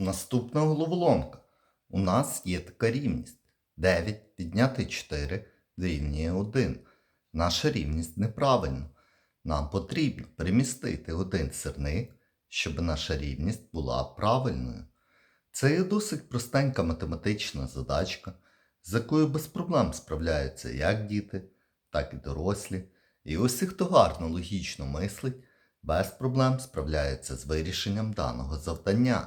Наступна головоломка. У нас є така рівність. 9 підняти 4 дорівнює 1. Наша рівність неправильна. Нам потрібно перемістити один сирник, щоб наша рівність була правильною. Це є досить простенька математична задачка, з якою без проблем справляються як діти, так і дорослі. І усі, хто гарно логічно мислить, без проблем справляються з вирішенням даного завдання.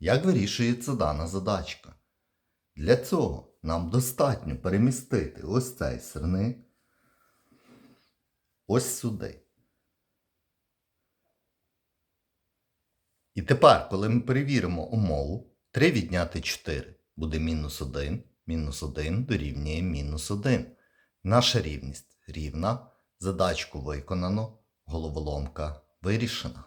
Як вирішується дана задачка? Для цього нам достатньо перемістити ось цей сирник ось сюди. І тепер, коли ми перевіримо умову, 3 відняти 4 буде мінус 1, мінус 1 дорівнює мінус 1. Наша рівність рівна, задачку виконано, головоломка вирішена.